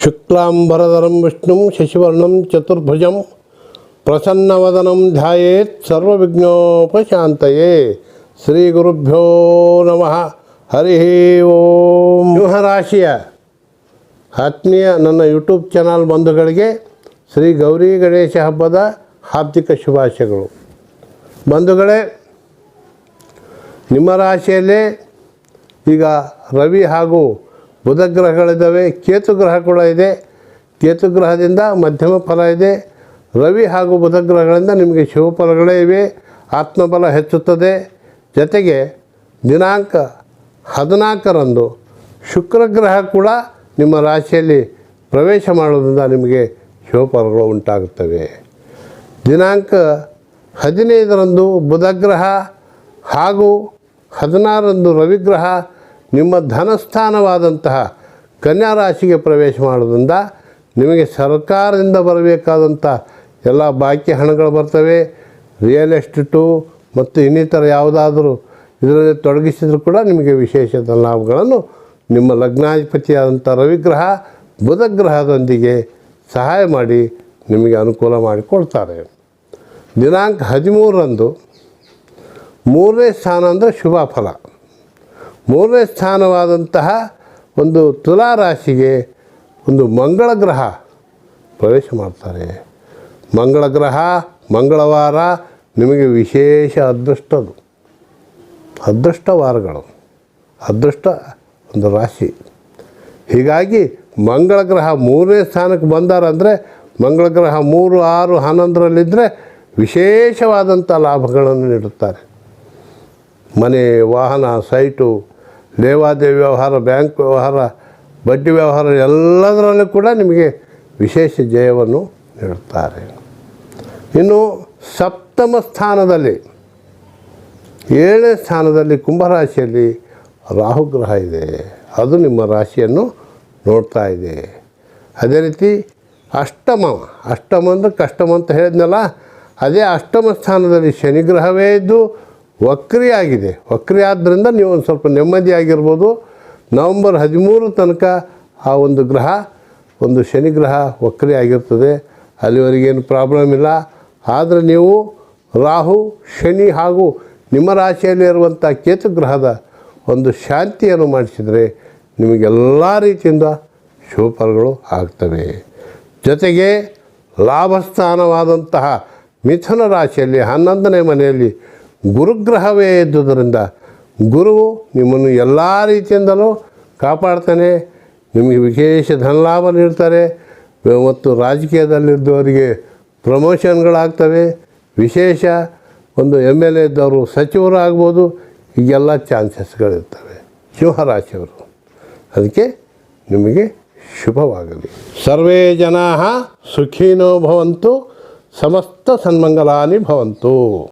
ಶುಕ್ಲಾಂಬರಧರಂ ವಿಷ್ಣು ಶಶಿವರ್ಣಂ ಚತುರ್ಭುಜಂ ಪ್ರಸನ್ನವದನಂ ಧ್ಯಾಯೇತ್ ಸರ್ವವಿಘ್ನೋಪಶಾಂತಯೇ. ಶ್ರೀ ಗುರುಭ್ಯೋ ನಮಃ. ಹರಿ ಓಂ. ಸಿಂಹರಾಶಿಯ ಆತ್ಮೀಯ ನನ್ನ ಯೂಟ್ಯೂಬ್ ಚಾನಲ್ ಬಂಧುಗಳಿಗೆ ಶ್ರೀ ಗೌರಿ ಗಣೇಶ ಹಬ್ಬದ ಹಾರ್ದಿಕ ಶುಭಾಶಯಗಳು. ಬಂಧುಗಳೇ, ನಿಮ್ಮ ರಾಶಿಯಲ್ಲೇ ಈಗ ರವಿ ಹಾಗೂ ಬುಧ ಗ್ರಹಗಳಿದ್ದಾವೆ ಕೇತು ಗ್ರಹ ಕೂಡ ಇದೆ. ಕೇತು ಗ್ರಹದಿಂದ ಮಧ್ಯಮ ಫಲ ಇದೆ. ರವಿ ಹಾಗೂ ಬುಧ ಗ್ರಹಗಳಿಂದ ನಿಮಗೆ ಶುಭ ಫಲಗಳೇ ಇವೆ. ಆತ್ಮಬಲ ಹೆಚ್ಚುತ್ತದೆ. ಜೊತೆಗೆ ದಿನಾಂಕ ಹದಿನಾಲ್ಕರಂದು ಶುಕ್ರಗ್ರಹ ಕೂಡ ನಿಮ್ಮ ರಾಶಿಯಲ್ಲಿ ಪ್ರವೇಶ ಮಾಡೋದ್ರಿಂದ ನಿಮಗೆ ಶುಭ ಫಲಗಳು ಉಂಟಾಗುತ್ತವೆ. ದಿನಾಂಕ ಹದಿನೈದರಂದು ಬುಧಗ್ರಹ ಹಾಗೂ ಹದಿನಾರರಂದು ರವಿಗ್ರಹ ನಿಮ್ಮ ಧನಸ್ಥಾನವಾದಂತಹ ಕನ್ಯಾ ರಾಶಿಗೆ ಪ್ರವೇಶ ಮಾಡೋದ್ರಿಂದ ನಿಮಗೆ ಸರ್ಕಾರದಿಂದ ಬರಬೇಕಾದಂಥ ಎಲ್ಲ ಬಾಕಿ ಹಣಗಳು ಬರ್ತವೆ. ರಿಯಲ್ ಎಸ್ಟೇಟು ಮತ್ತು ಇನ್ನಿತರ ಯಾವುದಾದರೂ ಇದರಲ್ಲಿ ತೊಡಗಿಸಿದರೂ ಕೂಡ ನಿಮಗೆ ವಿಶೇಷ ಲಾಭಗಳನ್ನು ನಿಮ್ಮ ಲಗ್ನಾಧಿಪತಿಯಾದಂಥ ರವಿಗ್ರಹ, ಬುಧಗ್ರಹದೊಂದಿಗೆ ಸಹಾಯ ಮಾಡಿ ನಿಮಗೆ ಅನುಕೂಲ ಮಾಡಿಕೊಡ್ತಾರೆ. ದಿನಾಂಕ ಹದಿಮೂರರಂದು ಮೂರನೇ ಸ್ಥಾನ ಅಂದರೆ ಶುಭ ಫಲ. ಮೂರನೇ ಸ್ಥಾನವಾದಂತಹ ಒಂದು ತುಲಾ ರಾಶಿಗೆ ಒಂದು ಮಂಗಳ ಗ್ರಹ ಪ್ರವೇಶ ಮಾಡ್ತಾರೆ. ಮಂಗಳ ಗ್ರಹ, ಮಂಗಳವಾರ ನಿಮಗೆ ವಿಶೇಷ ಅದೃಷ್ಟದು ಅದೃಷ್ಟ ವಾರಗಳು, ಅದೃಷ್ಟ ಒಂದು ರಾಶಿ. ಹೀಗಾಗಿ ಮಂಗಳ ಗ್ರಹ ಮೂರನೇ ಸ್ಥಾನಕ್ಕೆ ಬಂದಾರಂದರೆ ಮಂಗಳ ಗ್ರಹ ಮೂರು, ಆರು ಹನ್ನೊಂದರಲ್ಲಿದ್ದರೆ ವಿಶೇಷವಾದಂಥ ಲಾಭಗಳನ್ನು ನೀಡುತ್ತಾರೆ. ಮನೆ, ವಾಹನ, ಸೈಟು ಲೇವಾದೇವಿ ವ್ಯವಹಾರ, ಬ್ಯಾಂಕ್ ವ್ಯವಹಾರ, ಬಡ್ಡಿ ವ್ಯವಹಾರ, ಎಲ್ಲದರಲ್ಲೂ ಕೂಡ ನಿಮಗೆ ವಿಶೇಷ ಜಯವನ್ನು ನೀಡುತ್ತಾರೆ. ಇನ್ನು ಸಪ್ತಮ ಸ್ಥಾನದಲ್ಲಿ, ಏಳನೇ ಸ್ಥಾನದಲ್ಲಿ ಕುಂಭರಾಶಿಯಲ್ಲಿ ರಾಹುಗ್ರಹ ಇದೆ. ಅದು ನಿಮ್ಮ ರಾಶಿಯನ್ನು ನೋಡ್ತಾ ಇದೆ. ಅದೇ ರೀತಿ ಅಷ್ಟಮ ಅಷ್ಟಮ ಅಂದರೆ ಕಷ್ಟಮ ಅಂತ ಹೇಳಿದ್ನಲ್ಲ, ಅದೇ ಅಷ್ಟಮ ಸ್ಥಾನದಲ್ಲಿ ಶನಿಗ್ರಹವೇ ಇದ್ದು ವಕ್ರಿ ಆಗಿದೆ ವಕ್ರಿ ಆದ್ದರಿಂದ ನೀವು ಒಂದು ಸ್ವಲ್ಪ ನೆಮ್ಮದಿಯಾಗಿರ್ಬೋದು. ನವಂಬರ್ ಹದಿಮೂರು ತನಕ ಆ ಒಂದು ಗ್ರಹ, ಒಂದು ಶನಿ ಗ್ರಹ ವಕ್ರಿ ಆಗಿರ್ತದೆ ಅಲ್ಲಿವರೆಗೇನು ಪ್ರಾಬ್ಲಮ್ ಇಲ್ಲ. ಆದರೆ ನೀವು ರಾಹು, ಶನಿ ಹಾಗೂ ನಿಮ್ಮ ರಾಶಿಯಲ್ಲಿ ಇರುವಂಥ ಕೇತು ಗ್ರಹದ ಒಂದು ಶಾಂತಿಯನ್ನು ಮಾಡಿಸಿದರೆ ನಿಮಗೆಲ್ಲ ರೀತಿಯಿಂದ ಶುಭ ಫಲಗಳು ಆಗ್ತವೆ. ಜೊತೆಗೆ ಲಾಭಸ್ಥಾನವಾದಂತಹ ಮಿಥುನ ರಾಶಿಯಲ್ಲಿ ಹನ್ನೊಂದನೇ ಮನೆಯಲ್ಲಿ ಗುರುಗ್ರಹವೇ ಇದ್ದುದರಿಂದ ಗುರು ನಿಮ್ಮನ್ನು ಎಲ್ಲ ರೀತಿಯಿಂದಲೂ ಕಾಪಾಡ್ತಾನೆ. ನಿಮಗೆ ವಿಶೇಷ ಧನಲಾಭ ನೀಡ್ತಾರೆ. ಮತ್ತು ರಾಜಕೀಯದಲ್ಲಿದ್ದವರಿಗೆ ಪ್ರಮೋಷನ್ಗಳಾಗ್ತವೆ. ವಿಶೇಷ ಒಂದು ಎಂ ಎಲ್ ಎ ಇದ್ದವರು ಸಚಿವರು ಆಗ್ಬೋದು ಈಗೆಲ್ಲ ಚಾನ್ಸಸ್ಗಳಿರ್ತವೆ. ಸಿಂಹರಾಶಿಯವರು. ಅದಕ್ಕೆ ನಿಮಗೆ ಶುಭವಾಗಲಿ. ಸರ್ವೇ ಜನಾ ಸುಖಿನೋ ಭವಂತು, ಸಮಸ್ತ ಸನ್ಮಂಗಲಾನಿ ಭವಂತು.